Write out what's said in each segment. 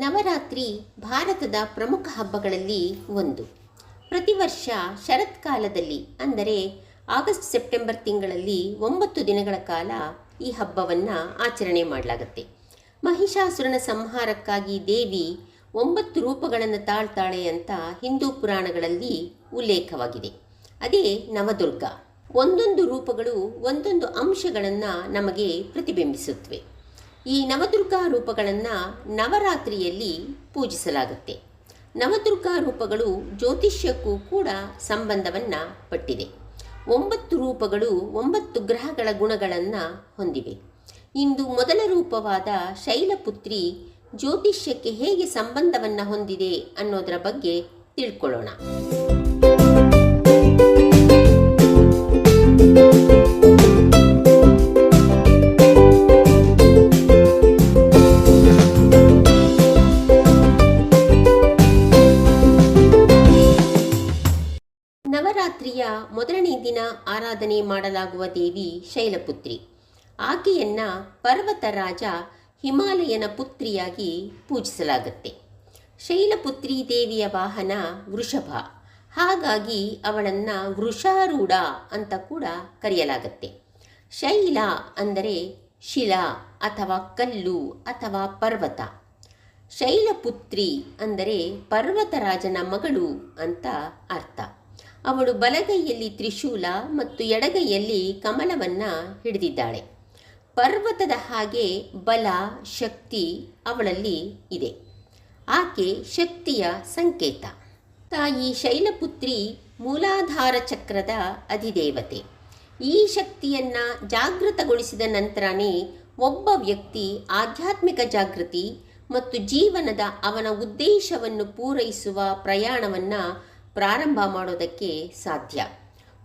ನವರಾತ್ರಿ ಭಾರತದ ಪ್ರಮುಖ ಹಬ್ಬಗಳಲ್ಲಿ ಒಂದು. ಪ್ರತಿ ವರ್ಷ ಶರತ್ಕಾಲದಲ್ಲಿ ಅಂದರೆ ಆಗಸ್ಟ್ ಸೆಪ್ಟೆಂಬರ್ ತಿಂಗಳಲ್ಲಿ ಒಂಬತ್ತು ದಿನಗಳ ಕಾಲ ಈ ಹಬ್ಬವನ್ನು ಆಚರಣೆ ಮಾಡಲಾಗುತ್ತೆ. ಮಹಿಷಾಸುರನ ಸಂಹಾರಕ್ಕಾಗಿ ದೇವಿ ಒಂಬತ್ತು ರೂಪಗಳನ್ನು ತಾಳ್ತಾಳೆ ಅಂತ ಹಿಂದೂ ಪುರಾಣಗಳಲ್ಲಿ ಉಲ್ಲೇಖವಾಗಿದೆ. ಅದೇ ನವದುರ್ಗ. ಒಂದೊಂದು ರೂಪಗಳು ಒಂದೊಂದು ಅಂಶಗಳನ್ನು ನಮಗೆ ಪ್ರತಿಬಿಂಬಿಸುತ್ತವೆ ಈ ನವದುರ್ಗಾ ರೂಪಗಳನ್ನು ನವರಾತ್ರಿಯಲ್ಲಿ ಪೂಜಿಸಲಾಗುತ್ತೆ. ನವದುರ್ಗಾ ರೂಪಗಳು ಜ್ಯೋತಿಷ್ಯಕ್ಕೂ ಕೂಡ ಸಂಬಂಧವನ್ನು ಪಟ್ಟಿದೆ. ಒಂಬತ್ತು ರೂಪಗಳು ಒಂಬತ್ತು ಗ್ರಹಗಳ ಗುಣಗಳನ್ನು ಹೊಂದಿವೆ. ಇಂದು ಮೊದಲ ರೂಪವಾದ ಶೈಲಪುತ್ರಿ ಜ್ಯೋತಿಷ್ಯಕ್ಕೆ ಹೇಗೆ ಸಂಬಂಧವನ್ನು ಹೊಂದಿದೆ ಅನ್ನೋದರ ಬಗ್ಗೆ ತಿಳ್ಕೊಳ್ಳೋಣ. ಮೊದಲನೇ ದಿನ ಆರಾಧನೆ ಮಾಡಲಾಗುವ ದೇವಿ ಶೈಲಪುತ್ರಿ. ಆಕೆಯನ್ನ ಪರ್ವತ ರಾಜ ಹಿಮಾಲಯನ ಪುತ್ರಿಯಾಗಿ ಪೂಜಿಸಲಾಗುತ್ತೆ. ಶೈಲಪುತ್ರಿ ದೇವಿಯ ವಾಹನ ವೃಷಭ. ಹಾಗಾಗಿ ಅವಳನ್ನ ವೃಷಾರೂಢ ಅಂತ ಕೂಡ ಕರೆಯಲಾಗುತ್ತೆ. ಶೈಲ ಅಂದರೆ ಶಿಲಾ ಅಥವಾ ಕಲ್ಲು ಅಥವಾ ಪರ್ವತ. ಶೈಲಪುತ್ರಿ ಅಂದರೆ ಪರ್ವತರಾಜನ ಮಗಳು ಅಂತ ಅರ್ಥ. ಅವಳು ಬಲಗೈಯಲ್ಲಿ ತ್ರಿಶೂಲ ಮತ್ತು ಎಡಗೈಯಲ್ಲಿ ಕಮಲವನ್ನ ಹಿಡಿದಿದ್ದಾಳೆ. ಪರ್ವತದ ಹಾಗೆ ಬಲ, ಶಕ್ತಿ ಅವಳಲ್ಲಿ ಇದೆ. ಆಕೆ ಶಕ್ತಿಯ ಸಂಕೇತ. ತಾಯಿ ಶೈಲಪುತ್ರಿ ಮೂಲಾಧಾರ ಚಕ್ರದ ಅಧಿದೇವತೆ. ಈ ಶಕ್ತಿಯನ್ನ ಜಾಗೃತಗೊಳಿಸಿದ ನಂತರನೇ ಒಬ್ಬ ವ್ಯಕ್ತಿ ಆಧ್ಯಾತ್ಮಿಕ ಜಾಗೃತಿ ಮತ್ತು ಜೀವನದ ಅವನ ಉದ್ದೇಶವನ್ನು ಪೂರೈಸುವ ಪ್ರಯಾಣವನ್ನು ಪ್ರಾರಂಭ ಮಾಡೋದಕ್ಕೆ ಸಾಧ್ಯ.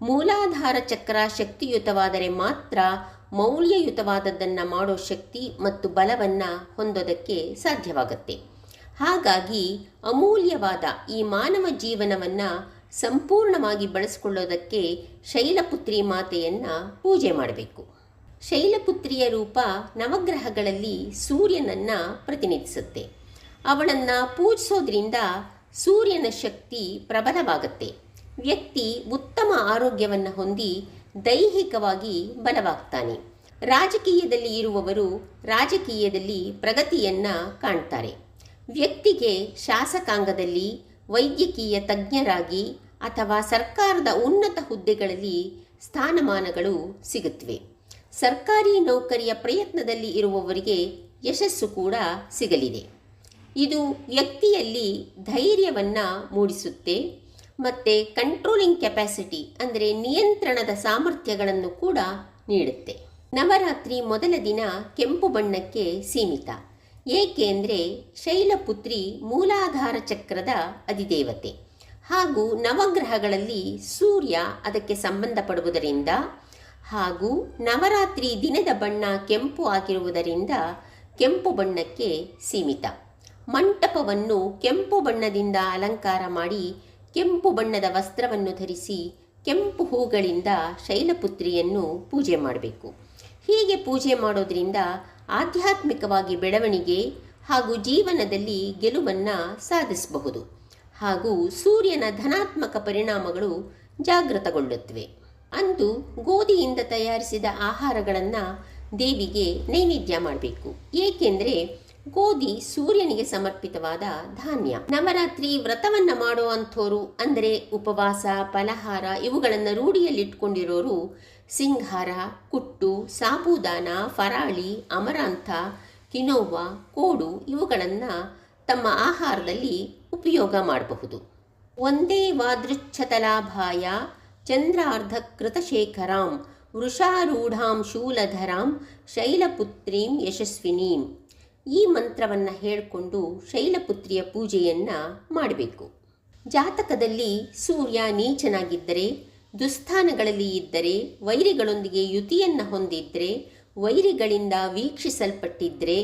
ಮೂಲಾಧಾರ ಚಕ್ರ ಶಕ್ತಿಯುತವಾದರೆ ಮಾತ್ರ ಮೌಲ್ಯಯುತವಾದದ್ದನ್ನು ಮಾಡೋ ಶಕ್ತಿ ಮತ್ತು ಬಲವನ್ನು ಹೊಂದೋದಕ್ಕೆ ಸಾಧ್ಯವಾಗುತ್ತೆ. ಹಾಗಾಗಿ ಅಮೂಲ್ಯವಾದ ಈ ಮಾನವ ಜೀವನವನ್ನು ಸಂಪೂರ್ಣವಾಗಿ ಬಳಸಿಕೊಳ್ಳೋದಕ್ಕೆ ಶೈಲಪುತ್ರಿ ಮಾತೆಯನ್ನು ಪೂಜೆ ಮಾಡಬೇಕು. ಶೈಲಪುತ್ರಿಯ ರೂಪ ನವಗ್ರಹಗಳಲ್ಲಿ ಸೂರ್ಯನನ್ನು ಪ್ರತಿನಿಧಿಸುತ್ತೆ. ಅವಳನ್ನು ಪೂಜಿಸೋದ್ರಿಂದ ಸೂರ್ಯನ ಶಕ್ತಿ ಪ್ರಬಲವಾಗುತ್ತೆ. ವ್ಯಕ್ತಿ ಉತ್ತಮ ಆರೋಗ್ಯವನ್ನು ಹೊಂದಿ ದೈಹಿಕವಾಗಿ ಬಲವಾಗ್ತಾನೆ. ರಾಜಕೀಯದಲ್ಲಿ ಇರುವವರು ರಾಜಕೀಯದಲ್ಲಿ ಪ್ರಗತಿಯನ್ನ ಕಾಣ್ತಾರೆ. ವ್ಯಕ್ತಿಗೆ ಶಾಸಕಾಂಗದಲ್ಲಿ ವೈದ್ಯಕೀಯ ತಜ್ಞರಾಗಿ ಅಥವಾ ಸರ್ಕಾರದ ಉನ್ನತ ಹುದ್ದೆಗಳಲ್ಲಿ ಸ್ಥಾನಮಾನಗಳು ಸಿಗುತ್ತವೆ. ಸರ್ಕಾರಿ ನೌಕರಿಯ ಪ್ರಯತ್ನದಲ್ಲಿ ಇರುವವರಿಗೆ ಯಶಸ್ಸು ಕೂಡ ಸಿಗಲಿದೆ. ಇದು ವ್ಯಕ್ತಿಯಲ್ಲಿ ಧೈರ್ಯವನ್ನು ಮೂಡಿಸುತ್ತೆ ಮತ್ತು ಕಂಟ್ರೋಲಿಂಗ್ ಕೆಪಾಸಿಟಿ ಅಂದರೆ ನಿಯಂತ್ರಣದ ಸಾಮರ್ಥ್ಯಗಳನ್ನು ಕೂಡ ನೀಡುತ್ತೆ. ನವರಾತ್ರಿ ಮೊದಲ ದಿನ ಕೆಂಪು ಬಣ್ಣಕ್ಕೆ ಸೀಮಿತ. ಏಕೆಂದರೆ ಶೈಲಪುತ್ರಿ ಮೂಲಾಧಾರ ಚಕ್ರದ ಅಧಿದೇವತೆ. ಹಾಗೂ ನವಗ್ರಹಗಳಲ್ಲಿ ಸೂರ್ಯ ಅದಕ್ಕೆ ಸಂಬಂಧಪಡುವುದರಿಂದ ಹಾಗೂ ನವರಾತ್ರಿ ದಿನದ ಬಣ್ಣ ಕೆಂಪು ಆಗಿರುವುದರಿಂದ ಕೆಂಪು ಬಣ್ಣಕ್ಕೆ ಸೀಮಿತ. ಮಂಟಪವನ್ನು ಕೆಂಪು ಬಣ್ಣದಿಂದ ಅಲಂಕಾರ ಮಾಡಿ ಕೆಂಪು ಬಣ್ಣದ ವಸ್ತ್ರವನ್ನು ಧರಿಸಿ ಕೆಂಪು ಹೂಗಳಿಂದ ಶೈಲಪುತ್ರಿಯನ್ನು ಪೂಜೆ ಮಾಡಬೇಕು. ಹೀಗೆ ಪೂಜೆ ಮಾಡೋದ್ರಿಂದ ಆಧ್ಯಾತ್ಮಿಕವಾಗಿ ಬೆಳವಣಿಗೆ ಹಾಗೂ ಜೀವನದಲ್ಲಿ ಗೆಲುವನ್ನು ಸಾಧಿಸಬಹುದು ಹಾಗೂ ಸೂರ್ಯನ ಧನಾತ್ಮಕ ಪರಿಣಾಮಗಳು ಜಾಗೃತಗೊಳ್ಳುತ್ತವೆ. ಅಂದು ಗೋಧಿಯಿಂದ ತಯಾರಿಸಿದ ಆಹಾರಗಳನ್ನು ದೇವಿಗೆ ನೈವೇದ್ಯ ಮಾಡಬೇಕು. ಏಕೆಂದರೆ ಗೋಧಿ ಸೂರ್ಯನಿಗೆ ಸಮರ್ಪಿತವಾದ ಧಾನ್ಯ. ನವರಾತ್ರಿ ವ್ರತವನ್ನ ಮಾಡೋ ಅಂಥೋರು ಅಂದರೆ ಉಪವಾಸ, ಫಲಹಾರ ಇವುಗಳನ್ನು ರೂಢಿಯಲ್ಲಿಟ್ಕೊಂಡಿರೋರು ಸಿಂಗಾರ, ಕುಟ್ಟು, ಸಾಬೂದಾನ, ಫರಾಳಿ, ಅಮರಾಂಥ, ಕಿನೋವಾ, ಕೋಡು ಇವುಗಳನ್ನು ತಮ್ಮ ಆಹಾರದಲ್ಲಿ ಉಪಯೋಗ ಮಾಡಬಹುದು. ಒಂದೇ ವಾದೃಚ್ಛತಲಾಭಾಯ ಚಂದ್ರಾರ್ಧ ಕೃತಶೇಖರಾಂ ವೃಷಾರೂಢಾಂ ಶೂಲಧರಾಂ ಶೈಲಪುತ್ರೀಂ ಯಶಸ್ವಿನೀಂ. ಈ ಮಂತ್ರವನ್ನು ಹೇಳಿಕೊಂಡು ಶೈಲಪುತ್ರಿಯ ಪೂಜೆಯನ್ನು ಮಾಡಬೇಕು. ಜಾತಕದಲ್ಲಿ ಸೂರ್ಯ ನೀಚನಾಗಿದ್ದರೆ, ದುಸ್ಥಾನಗಳಲ್ಲಿ ಇದ್ದರೆ, ವೈರಿಗಳೊಂದಿಗೆ ಯುತಿಯನ್ನು ಹೊಂದಿದ್ದರೆ ವೈರಿಗಳಿಂದ ವೀಕ್ಷಿಸಲ್ಪಟ್ಟಿದ್ದರೆ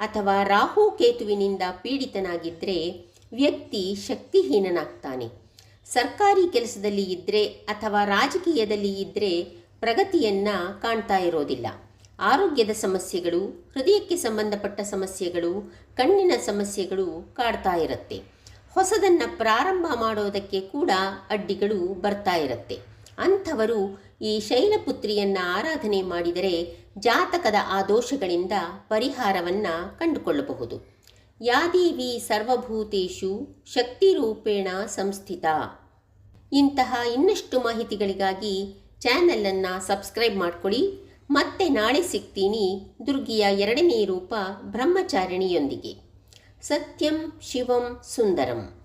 ಅಥವಾ ರಾಹು ಕೇತುವಿನಿಂದ ಪೀಡಿತನಾಗಿದ್ದರೆ ವ್ಯಕ್ತಿ ಶಕ್ತಿಹೀನನಾಗ್ತಾನೆ. ಸರ್ಕಾರಿ ಕೆಲಸದಲ್ಲಿ ಇದ್ದರೆ ಅಥವಾ ರಾಜಕೀಯದಲ್ಲಿ ಇದ್ದರೆ ಪ್ರಗತಿಯನ್ನು ಕಾಣ್ತಾ ಇರೋದಿಲ್ಲ. ಆರೋಗ್ಯದ ಸಮಸ್ಯೆಗಳು, ಹೃದಯಕ್ಕೆ ಸಂಬಂಧಪಟ್ಟ ಸಮಸ್ಯೆಗಳು, ಕಣ್ಣಿನ ಸಮಸ್ಯೆಗಳು ಕಾಡ್ತಾ ಇರುತ್ತೆ. ಹೊಸದನ್ನು ಪ್ರಾರಂಭ ಮಾಡೋದಕ್ಕೆ ಕೂಡ ಅಡ್ಡಿಗಳು ಬರ್ತಾ ಇರುತ್ತೆ. ಅಂಥವರು ಈ ಶೈಲಪುತ್ರಿಯನ್ನು ಆರಾಧನೆ ಮಾಡಿದರೆ ಜಾತಕದ ಆ ದೋಷಗಳಿಂದ ಪರಿಹಾರವನ್ನು ಕಂಡುಕೊಳ್ಳಬಹುದು. ಯಾದೇವಿ ಶಕ್ತಿ ರೂಪೇಣ ಸಂಸ್ಥಿತ. ಇಂತಹ ಇನ್ನಷ್ಟು ಮಾಹಿತಿಗಳಿಗಾಗಿ ಚಾನಲನ್ನು ಸಬ್ಸ್ಕ್ರೈಬ್ ಮಾಡ್ಕೊಳ್ಳಿ. ಮತ್ತೆ ನಾಳೆ ಸಿಗ್ತೀನಿ. ದುರ್ಗಿಯ ಎರಡನೇ ರೂಪ ಬ್ರಹ್ಮಚಾರಿಣಿಯೊಂದಿಗೆ. ಸತ್ಯಂ ಶಿವಂ ಸುಂದರಂ.